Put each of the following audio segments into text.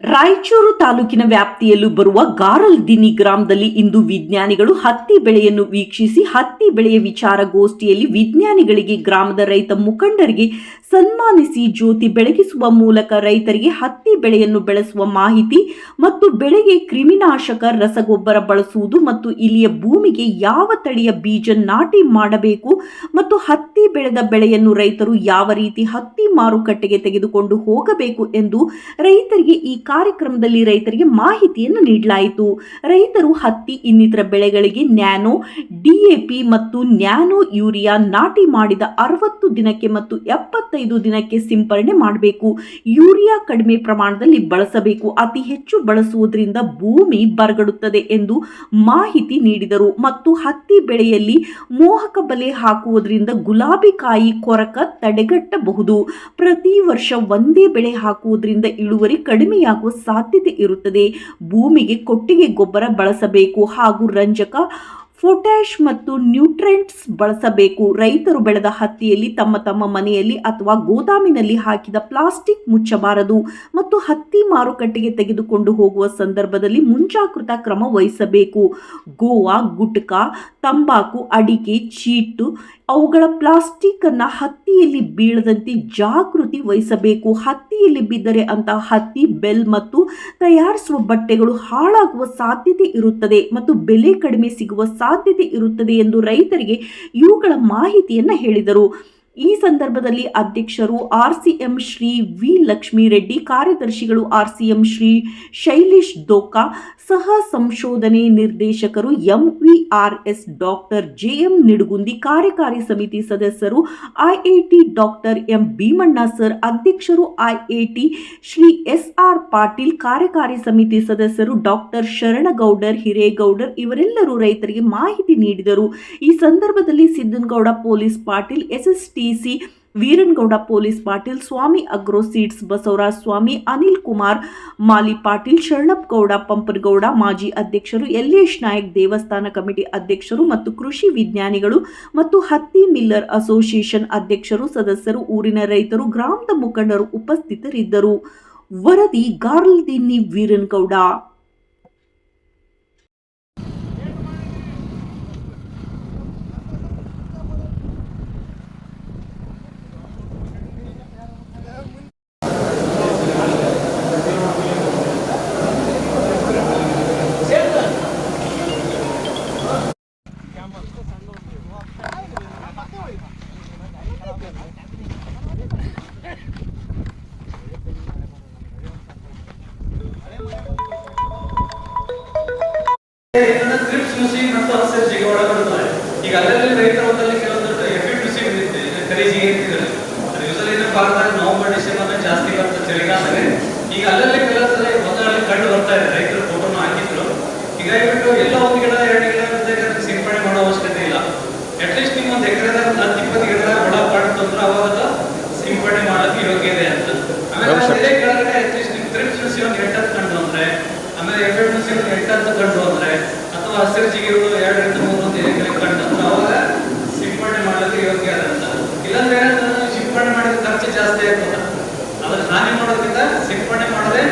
ರಾಯಚೂರು ತಾಲೂಕಿನ ವ್ಯಾಪ್ತಿಯಲ್ಲೂ ಬರುವ ಗಾರಲ್ದಿನಿ ಗ್ರಾಮದಲ್ಲಿ ಇಂದು ವಿಜ್ಞಾನಿಗಳು ಹತ್ತಿ ಬೆಳೆಯನ್ನು ವೀಕ್ಷಿಸಿ, ಹತ್ತಿ ಬೆಳೆಯ ವಿಚಾರಗೋಷ್ಠಿಯಲ್ಲಿ ವಿಜ್ಞಾನಿಗಳಿಗೆ ಗ್ರಾಮದ ರೈತ ಮುಖಂಡರಿಗೆ ಸನ್ಮಾನಿಸಿ ಜ್ಯೋತಿ ಬೆಳಗಿಸುವ ಮೂಲಕ ರೈತರಿಗೆ ಹತ್ತಿ ಬೆಳೆಯನ್ನು ಬೆಳೆಸುವ ಮಾಹಿತಿ ಮತ್ತು ಬೆಳೆಗೆ ಕ್ರಿಮಿನಾಶಕ ರಸಗೊಬ್ಬರ ಬಳಸುವುದು ಮತ್ತು ಇಲ್ಲಿಯ ಭೂಮಿಗೆ ಯಾವ ತಳಿಯ ಬೀಜ ನಾಟಿ ಮಾಡಬೇಕು ಮತ್ತು ಹತ್ತಿ ಬೆಳೆದ ಬೆಳೆಯನ್ನು ರೈತರು ಯಾವ ರೀತಿ ಹತ್ತಿ ಮಾರುಕಟ್ಟೆಗೆ ತೆಗೆದುಕೊಂಡು ಹೋಗಬೇಕು ಎಂದು ರೈತರಿಗೆ ಈ ಕಾರ್ಯಕ್ರಮದಲ್ಲಿ ರೈತರಿಗೆ ಮಾಹಿತಿಯನ್ನು ನೀಡಲಾಯಿತು. ರೈತರು ಹತ್ತಿ ಇನ್ನಿತರ ಬೆಳೆಗಳಿಗೆ ನ್ಯಾನೋ ಡಿಎಪಿ ಮತ್ತು ನ್ಯಾನೋ ಯೂರಿಯಾ ನಾಟಿ ಮಾಡಿದ ಅರವತ್ತು ದಿನಕ್ಕೆ ಮತ್ತು ಎಪ್ಪತ್ತೈದು ದಿನಕ್ಕೆ ಸಿಂಪರಣೆ ಮಾಡಬೇಕು. ಯೂರಿಯಾ ಕಡಿಮೆ ಪ್ರಮಾಣದಲ್ಲಿ ಬಳಸಬೇಕು. ಅತಿ ಹೆಚ್ಚು ಬಳಸುವುದರಿಂದ ಭೂಮಿ ಬರಗಡುತ್ತದೆ ಎಂದು ಮಾಹಿತಿ ನೀಡಿದರು. ಮತ್ತು ಹತ್ತಿ ಬೆಳೆಯಲ್ಲಿ ಮೋಹಕ ಬಲೆ ಹಾಕುವುದರಿಂದ ಗುಲಾಬಿ ಕಾಯಿ ಕೊರಕ ತಡೆಗಟ್ಟಬಹುದು. ಪ್ರತಿ ವರ್ಷ ಒಂದೇ ಬೆಳೆ ಹಾಕುವುದರಿಂದ ಇಳುವರಿ ಕಡಿಮೆಯಾಗುವ ಸಾಧ್ಯತೆ ಇರುತ್ತದೆ. ಭೂಮಿಗೆ ಕೊಟ್ಟಿಗೆ ಗೊಬ್ಬರ ಬಳಸಬೇಕು ಹಾಗೂ ರಂಜಕ ಪೊಟ್ಯಾಶ್ ಮತ್ತು ನ್ಯೂಟ್ರೆಂಟ್ಸ್ ಬಳಸಬೇಕು. ರೈತರು ಬೆಳೆದ ಹತ್ತಿಯಲ್ಲಿ ತಮ್ಮ ತಮ್ಮ ಮನೆಯಲ್ಲಿ ಅಥವಾ ಗೋದಾಮಿನಲ್ಲಿ ಹಾಕಿದ ಪ್ಲಾಸ್ಟಿಕ್ ಮುಚ್ಚಬಾರದು ಮತ್ತು ಹತ್ತಿ ಮಾರುಕಟ್ಟೆಗೆ ತೆಗೆದುಕೊಂಡು ಹೋಗುವ ಸಂದರ್ಭದಲ್ಲಿ ಮುಂಜಾಗೃತಾ ಕ್ರಮ ವಹಿಸಬೇಕು. ಗೋವಾ, ಗುಟ್ಕಾ, ತಂಬಾಕು, ಅಡಿಕೆ, ಚೀಟು ಅವುಗಳ ಪ್ಲಾಸ್ಟಿಕ್ ಹತ್ತಿಯಲ್ಲಿ ಬೀಳದಂತೆ ಜಾಗೃತಿ ವಹಿಸಬೇಕು. ಹತ್ತಿಯಲ್ಲಿ ಬಿದ್ದರೆ ಅಂತಹ ಹತ್ತಿ, ಬೆಲ್ ಮತ್ತು ತಯಾರಿಸುವ ಬಟ್ಟೆಗಳು ಹಾಳಾಗುವ ಸಾಧ್ಯತೆ ಇರುತ್ತದೆ ಮತ್ತು ಬೆಲೆ ಕಡಿಮೆ ಸಿಗುವ ಸಾಧ್ಯತೆ ಇರುತ್ತದೆ ಎಂದು ರೈತರಿಗೆ ಇವುಗಳ ಮಾಹಿತಿಯನ್ನು ಹೇಳಿದರು. ಈ ಸಂದರ್ಭದಲ್ಲಿ ಅಧ್ಯಕ್ಷರು ಆರ್ಸಿಎಂ ಶ್ರೀ ವಿ ಲಕ್ಷ್ಮೀ ರೆಡ್ಡಿ ಕಾರ್ಯದರ್ಶಿಗಳು ಆರ್ಸಿಎಂ ಶ್ರೀ ಶೈಲೇಶ್ ದೋಕಾ ಸಹ ಸಂಶೋಧನೆ ನಿರ್ದೇಶಕರು ಎಂವಿಆರ್ಎಸ್ ಡಾಕ್ಟರ್ ಜೆಎಂ ನಿಡುಗುಂದಿ, ಕಾರ್ಯಕಾರಿ ಸಮಿತಿ ಸದಸ್ಯರು IIT doctor M Bheemanna sir, ಅಧ್ಯಕ್ಷರು IIT Shri S R Patil, ಕಾರ್ಯಕಾರಿ ಸಮಿತಿ ಸದಸ್ಯರು ಡಾಕ್ಟರ್ ಶರಣಗೌಡರ್, ಹಿರೇಗೌಡರ್ ಇವರೆಲ್ಲರೂ ರೈತರಿಗೆ ಮಾಹಿತಿ ನೀಡಿದರು. ಈ ಸಂದರ್ಭದಲ್ಲಿ Siddanagouda police Patil SSTC Veerangouda police Patil, Swamy agro seeds Basavaraj Swamy, Anil Kumar, Mali Patil, Sharanappagouda, Pampanagouda, ಮಾಜಿ ಅಧ್ಯಕ್ಷರು ಯಲ್ಲೇಶ್ ನಾಯಕ್ ದೇವಸ್ಥಾನ ಕಮಿಟಿ ಅಧ್ಯಕ್ಷರು ಮತ್ತು ಕೃಷಿ ವಿಜ್ಞಾನಿಗಳು ಮತ್ತು ಹತ್ತಿ ಮಿಲ್ಲರ್ ಅಸೋಸಿಯೇಷನ್ ಅಧ್ಯಕ್ಷರು, ಸದಸ್ಯರು, ಊರಿನ ರೈತರು, ಗ್ರಾಮದ ಮುಖಂಡರು ಉಪಸ್ಥಿತರಿದ್ದರು. ವರದಿ ಗಾರ್ಲ್ದಿನ್ನಿ ವೀರನಗೌಡ. ಯೂಸಲಿ ಏನಪ್ಪ ಅಂತಂದ್ರೆ ನವೆಂಬರ್ ಡಿಸೆಂಬರ್ ಜಾಸ್ತಿ ಬರ್ತದೆ ಚಳಿಗಾಲದಲ್ಲಿ. ಈಗ ಅಲ್ಲಲ್ಲಿ ಕೆಲಸದಲ್ಲಿ ಒಂದರಲ್ಲಿ ಕಂಡು ಬರ್ತಾ ಇದೆ. ರೈತರು ಫೋಟೋನು ಹಾಕಿದ್ರು. ಹೀಗಾಗಿ ಬಿಟ್ಟು ಎಲ್ಲ ಒಂದು ಗಿಡ ಎರಡು ಗಿಡ ಸಿಂಪಡಣೆ ಮಾಡೋ ಅವಶ್ಯಕತೆ ಇಲ್ಲ. ಅಟ್ಲೀಸ್ಟ್ ನಿಮ್ಮ ಒಂದು ಎಕರೆದಾಗ ಒಂದು ಹತ್ತು ಇಪ್ಪತ್ತು ಗಿಡದಾಗ ಒಳ ಅವಾಗ ಸಿಂಪಡಣೆ ಮಾಡೋದು ಯೋಗ್ಯ ಇದೆ ಅಂತ. ಆಮೇಲೆ ಅದೇ ಕೆಳಗಡೆ ಅಟ್ಲೀಸ್ಟ್ ನಿಮ್ಗೆ ಕ್ರಿಪ್ಸ್ ನುಸಿ ಒಂದು ಎಂಟು ಹತ್ತು ಕಂಡು ಅಂದ್ರೆ ಆಮೇಲೆ ಎಫೆಡ್ ಸಿ ಒಂದು ಅಂತ ಕಂಡು ಅಂದ್ರೆ ಅಥವಾ ಹಸಿರು ಜಿಗಿರುಗಳು ಎರಡು ಎಂಟು ಮೂರು ಒಂದು ಎಕರೆ ಕಂಡು ಅಂದ್ರೆ ಅವಾಗ ಸಿಂಪಡಣೆ ಮಾಡೋದು ಯೋಗ್ಯ ಅಂತ ಇಲ್ಲಾಂದ್ರೆ ಏನಾಗ್ತದೆ, ಸಿಂಪಡಣೆ ಮಾಡಿದ ಖರ್ಚು ಜಾಸ್ತಿ ಆಗ್ತದೆ ಅದ್ರ ಹಾನಿ ಮಾಡೋದ್ರಿಂದ ಸಿಂಪಡಣೆ ಮಾಡೋದೇ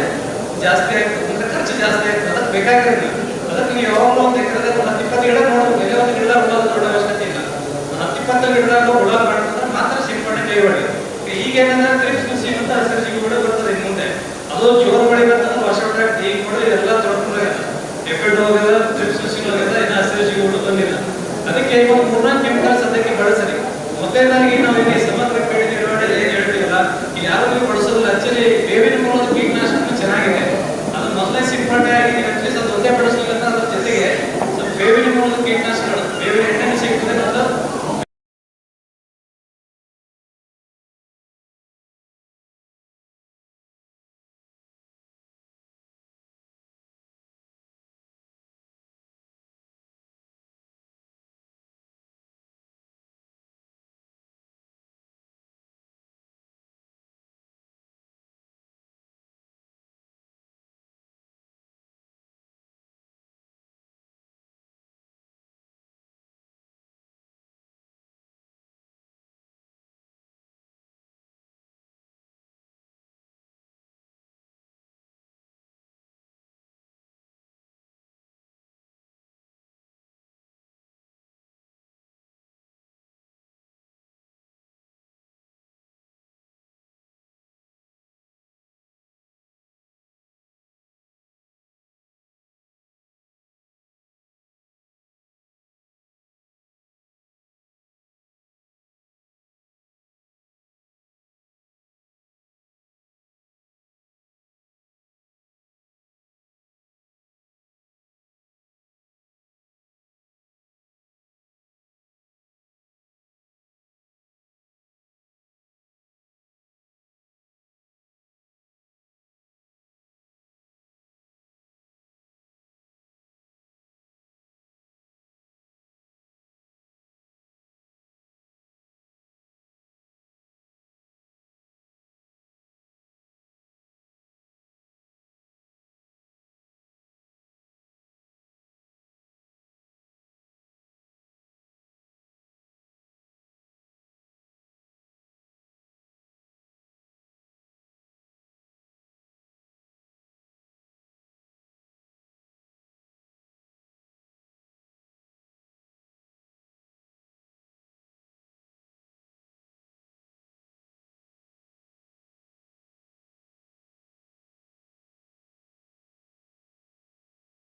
ಜಾಸ್ತಿ ಆಯ್ತು. ಅಂದ್ರೆ ಖರ್ಚು ಜಾಸ್ತಿ ಆಯ್ತು. ಅದಕ್ಕೆ ಬೇಕಾಗಿರಲಿಲ್ಲ ಅದಕ್ಕೆ ನೀವು ಯಾವಾಗಲೂ ಒಂದು ಎಕರೆದಾಗ ಒಂದು ಹತ್ತು ಇಪ್ಪತ್ತು ಗಿಡ ನೋಡ್ಬೋದು. ಎಲ್ಲೇ ಒಂದು ಗಿಡ ಉಳೋದು ದೊಡ್ಡ ಅವಶ್ಯಕತೆ ಇಲ್ಲ. ಒಂದು ಹತ್ತು ಇಪ್ಪತ್ತು ಗಿಡದಾಗ ಹುಳ ಮಾಡಿದ್ರೆ ಮಾತ್ರ ಸಿಂಪಡಣೆ ಕೈಗೊಳ್ಳಿ ಈಗ ಏನಂದ್ರೆ ಮತ್ತು ಹಸಿರು